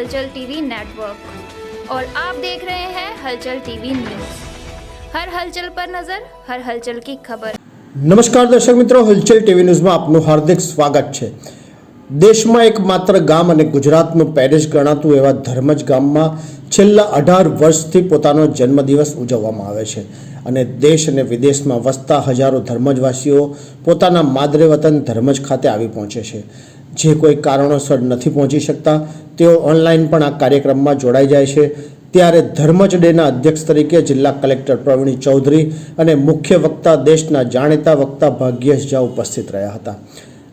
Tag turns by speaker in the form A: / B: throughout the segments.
A: हलचल TV network और आप देख रहे हैं हलचल टीवी न्यूज हर हलचल पर नजर हर हलचल की खबर
B: નમસ્કાર દર્શક મિત્રો હલચલ ટીવી ન્યૂઝમાં આપનું હાર્દિક સ્વાગત છે દેશમાં એકમાત્ર ગામ અને ગુજરાતનું પેરિસ ગણાતું એવા ધર્મજ ગામમાં છેલ્લા અઢાર વર્ષથી પોતાનો જન્મદિવસ ઉજવવામાં આવે છે અને દેશ અને વિદેશમાં વસતા હજારો ધર્મજવાસીઓ પોતાના માદરે વતન ધર્મજ ખાતે આવી પહોંચે છે જે કોઈ કારણોસર નથી પહોંચી શકતા, તેઓ ઓનલાઈન પણ આ કાર્યક્રમમાં જોડાઈ જાય છે. ત્યારે ધર્મજ ડેના અધ્યક્ષ તરીકે જિલ્લા કલેક્ટર પ્રવીણ ચૌધરી અને મુખ્ય વક્તા દેશના જાણીતા વક્તા ભાગ્યેશ ઝા ઉપસ્થિત રહ્યા હતા.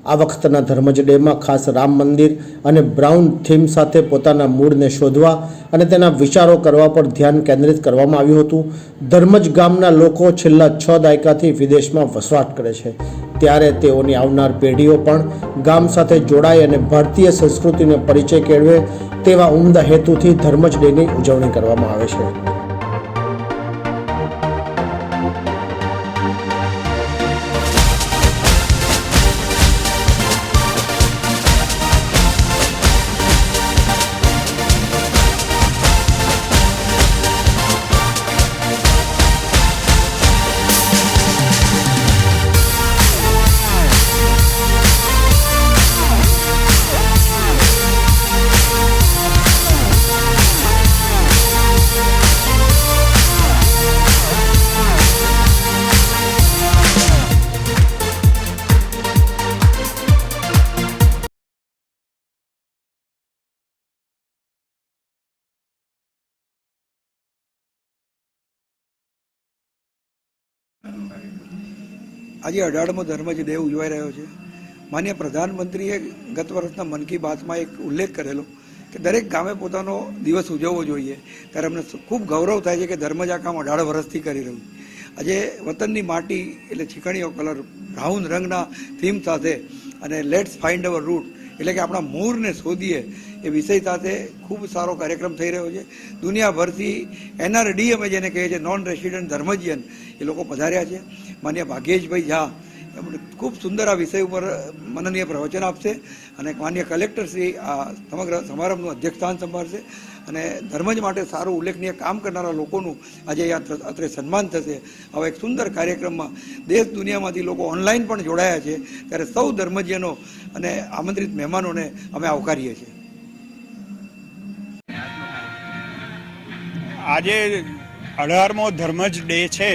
B: આ વખતના ધર્મજ ડેમાં ખાસ રામ મંદિર અને બ્રાઉન થીમ સાથે પોતાના મૂળને શોધવા અને તેના વિચારો કરવા પર ધ્યાન કેન્દ્રિત કરવામાં આવ્યું હતું. ધર્મજ ગામના લોકો છેલ્લા છ દાયકાથી વિદેશમાં વસવાટ કરે છે. ત્યારે તેઓની આવનાર પેઢીઓ પણ ગામ સાથે જોડાય અને ભારતીય સંસ્કૃતિનો પરિચય કેળવે તેવા ઉમદા હેતુથી ધર્મજ ડેની ઉજવણી કરવામાં આવે છે.
C: આજે અઢારમો ધર્મજ દેવ ઉજવાઈ રહ્યો છે. માન્ય પ્રધાનમંત્રીએ ગત વર્ષના મન કી બાતમાં એક ઉલ્લેખ કરેલો કે દરેક ગામે પોતાનો દિવસ ઉજવવો જોઈએ. ત્યારે અમને ખૂબ ગૌરવ થાય છે કે ધર્મજ આ કામ અઢાર વર્ષથી કરી રહ્યું આજે વતનની માટી એટલે છીકણીઓ કલર બ્રાઉન રંગના થીમ સાથે અને લેટ્સ ફાઇન્ડ અવર રૂટ એટલે કે આપણા મૂળને શોધીએ એ વિષય સાથે ખૂબ સારો કાર્યક્રમ થઈ રહ્યો છે. દુનિયાભરથી એનઆરડી અમે જેને કહીએ છીએ નોન રેસિડન્ટ ધર્મજીયન એ લોકો પધાર્યા છે. માન્ય ભાગ્યેશભાઈ ઝા ખૂબ સુંદર આ વિષય ઉપર મનનીય પ્રવચન આપશે અને માન્ય કલેક્ટર શ્રી આ સમગ્ર સમારંભનું અધ્યક્ષસ્થાન સંભાળશે અને ધર્મજ માટે સારું ઉલ્લેખનીય કામ કરનારા લોકોનું આજે અત્રે સન્માન થશે. આવા એક સુંદર કાર્યક્રમમાં દેશ દુનિયામાંથી લોકો ઓનલાઈન પણ જોડાયા છે. ત્યારે સૌ ધર્મજીયનો અને આમંત્રિત મહેમાનોને અમે આવકારીએ છીએ.
D: આજે અઢારમો ધર્મજ ડે છે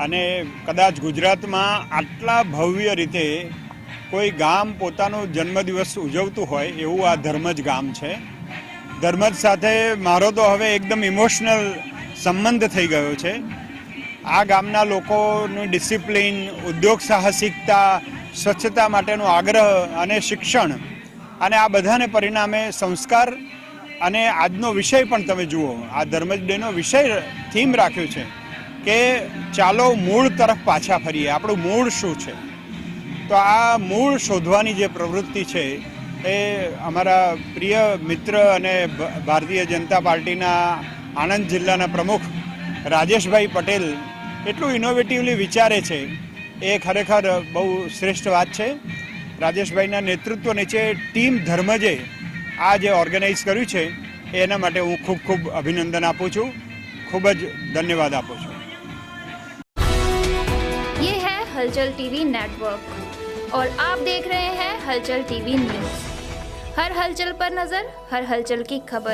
D: અને કદાચ ગુજરાતમાં આટલા ભવ્ય રીતે કોઈ ગામ પોતાનો જન્મદિવસ ઉજવતું હોય એવું આ ધર્મજ ગામ છે. ધર્મજ સાથે મારો તો હવે એકદમ ઇમોશનલ સંબંધ થઈ ગયો છે. આ ગામના લોકોનું ડિસિપ્લિન, ઉદ્યોગ સાહસિકતા, સ્વચ્છતા માટેનો આગ્રહ અને શિક્ષણ અને આ બધાને પરિણામે સંસ્કાર અને આજનો વિષય પણ તમે જુઓ, આ ધર્મજ ડેનો વિષય થીમ રાખ્યો છે કે ચાલો મૂળ તરફ પાછા ફરીએ. આપણું મૂળ શું છે? તો આ મૂળ શોધવાની જે પ્રવૃત્તિ છે એ અમારા પ્રિય મિત્ર અને ભારતીય જનતા પાર્ટીના આણંદ જિલ્લાના પ્રમુખ રાજેશભાઈ પટેલ એટલું ઇનોવેટિવલી વિચારે છે. એ ખરેખર બહુ શ્રેષ્ઠ વાત છે. રાજેશભાઈના નેતૃત્વ નીચે ટીમ ધર્મજે આ જે ઓર્ગેનાઇઝ કર્યું છે એના માટે હું ખૂબ ખૂબ અભિનંદન આપું છું ખૂબ જ ધન્યવાદ આપું છું
A: ये है हलचल टीवी नेटवर्क और आप देख रहे हैं हलचल टीवी न्यूज हर हलचल पर नजर हर हलचल की खबर